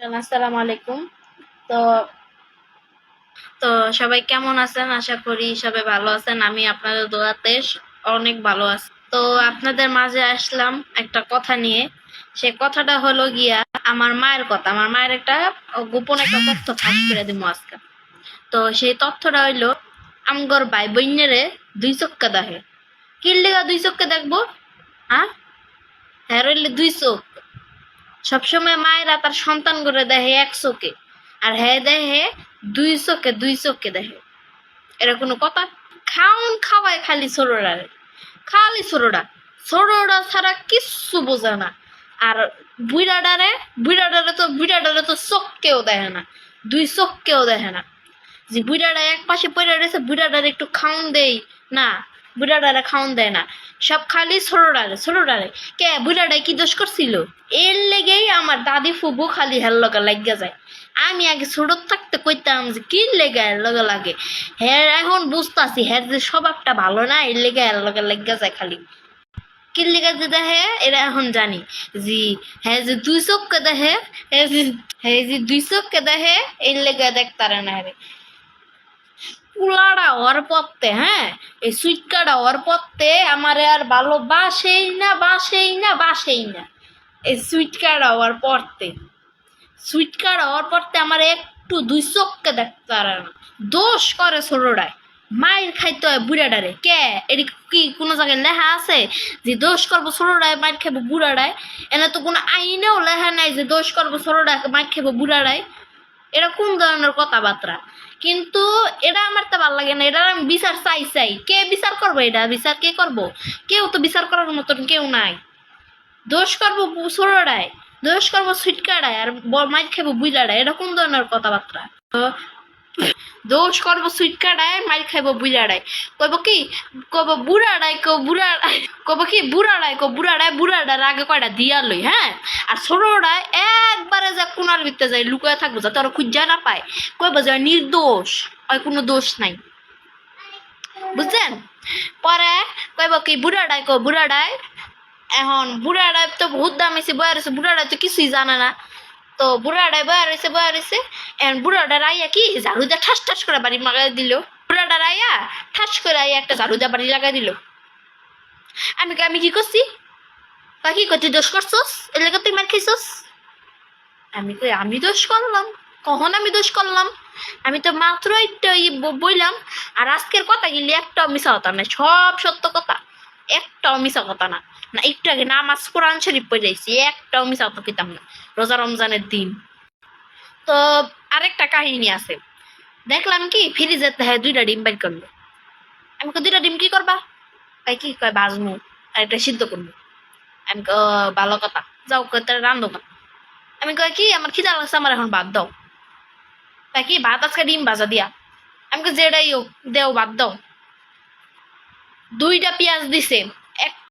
আলাইকুম। তো তো সবাই কেমন আছেন? আশা করি সবাই ভালো আছেন। আমি আপনাদের দোয়াতে অনেক ভালো আছি। তো আপনাদের মাঝে আসলাম একটা কথা নিয়ে। সে কথাটা হলো গিয়া, আমার মায়ের কথা। আমার মায়ের একটা গোপন একটা তথ্য ফাঁস করে দিব আজকে। তো সেই তথ্যটা হইল, আমগর ভাই বোনেরে দুই চক্কা দেখে। কি লেগা দুই চক্কা দেখব? হ্যাঁ হ্যাঁ রইলে দুই চোখ। সবসময় মায়েরা তার সন্তান করে দেখে এক চোখে। আর হ্যাঁ দেখে দুই চোখে দুই চোখে দেখে। এরা কোনো কথা খাউন খাওয়ায় খালি ছোড়োড়ারে খালি ছোড়োড়া ছোড়োড়া ছাড়া কিচ্ছু বোঝে না। আর বুড়াডারে বুড়াডারে তো বুড়া ডারে তো চোখকেও দেখে না। দুই চোখকেও দেখে না। যে বুড়াটা এক পাশে পড়ে রয়েছে, বুড়াটারে একটু খাউন দেই। না বুড়াটারে খাউন দেয় না। সব খালি ছোটটারে ছোটটারে কে বুড়াটাই কি দোষ করছিল? এর লেগেই আমার দাদি ফুবু খালি হের লগে লাগিয়া যায়। আমি আগে ছোট থাকতে কইতাম যে, কি লেগে এর লগে লাগে? হ্যাঁ এখন বুঝতাছি হ্যাঁ যে স্বভাবটা ভালো না, এর লেগে এর লগে লাগিয়া যায় খালি। কি লেগে যে দেখে, এরা এখন জানি। জি হ্যাঁ যে দুই চোখকে দেখে হ্যাঁ যে দুই চোখকে দেখে, এর লেগে দেখতারে না রে। পুলাটা হওয়ার পথে হ্যাঁ? এই সুইটকাটা হওয়ার পথে আমারে আর ভালো বাসেই না বাসেই না বাসেই না। এই সুইটকাটা হওয়ার পরতে সুইটকাটা হওয়ার পরতে আমার একটু দুই চোখকে দেখতে পারে না। দোষ করে ছোটটায়। মায়ের খাইতে হয় বুড়াডারে কে? এটি কি কোনো জায়গায় লেখা আছে যে দোষ করব ছোটটায়, মায়ের খাব বুড়াডায় এনে তো কোনো আইনেও লেখা নাই যে দোষ করব ছোটটায়, মায়ের খাব বুড়াডায় এটা কোন ধরনের কথাবার্তা? কিন্তু এটা আমার তো ভালো লাগে না এটা আমি বিচার চাই চাই। কে বিচার করব এটা? বিচার কে করব? কেউ তো বিচার করার মতন কেউ নাই। দোষ করব ছোড়ায় দোষ করব সুইটকাড়ায় আর মাইক খাব বুইলাড়ায় এটা কোন ধরনের কথাবার্তা? দোষ করব সুইটকাড়ায় মাইর খাইবো বুইলাড়ায় কইব কি? কব বুড়াড়ায় কো বুড়াড়ায় কব কি? বুড়াড়ায় কো বুড়াড়ায় বুড়াড়ার আগে কয়টা দিয়া লই হ্যাঁ? আর ছোটরায় একবারে কোনার ভিতরে যায় লুকায় থাকব যাতে ওরা খুঁজা না পায়। কইব যে নির্দোষ ওই কোনো দোষ নাই। বুঝছেন? পরে কইব কি বুড়াডায় কো বুড়াডায় এখন বুড়াডায় তো বহুত দাম এসে বয়া রয়েছে বুড়াডায় তো কিছুই জানে না। তো বুড়াডায় বয়া রয়েছে বয়া রয়েছে এখন বুড়াডার আইয়া কি ঝাড়ু দিয়ে ঠাস ঠাস করে বাড়ি লাগাই দিল। বুড়াডার আইয়া ঠাস করে আইয়া একটা ঝাড়ু দিয়ে বাড়ি লাগাই দিল। আমি আমি কি করছি? তা কি করছি দোষ করছোস? এর লেগে তুই মার খাইছোস? আমি কই আমি দোষ করলাম? কখন আমি দোষ করলাম? আমি তো মাত্র একটা বইলাম আর আজকের কথা গেলে একটাও মিশা কথা না সব সত্য কথা। একটাও মিশা কথা না। না একটু আগে নামাজ কোরআন শরীফ পড়ে যাইছি একটাও মিশা কথা কিতাম না রোজা রমজানের দিন। তো আরেকটা কাহিনী আছে। দেখলাম কি ফ্রিজে হ্যাঁ দুইটা ডিম বের করল। আমি দুইটা ডিম কি করবা? কয় কি কয় বাজমু আর একটা সিদ্ধ করব আমি কই, "ও, ভালো কথা। যাও কই তাহলে রান্ধো না। আমি কয় কি, আমার খিদা লাগছে, আমার এখন বাদ দাও। তাই কি, ভাত আজকে ডিম ভাজা দিয়া। আমি যেটাই দেও বাদ দাও। দুইটা পেঁয়াজ দিছে, এক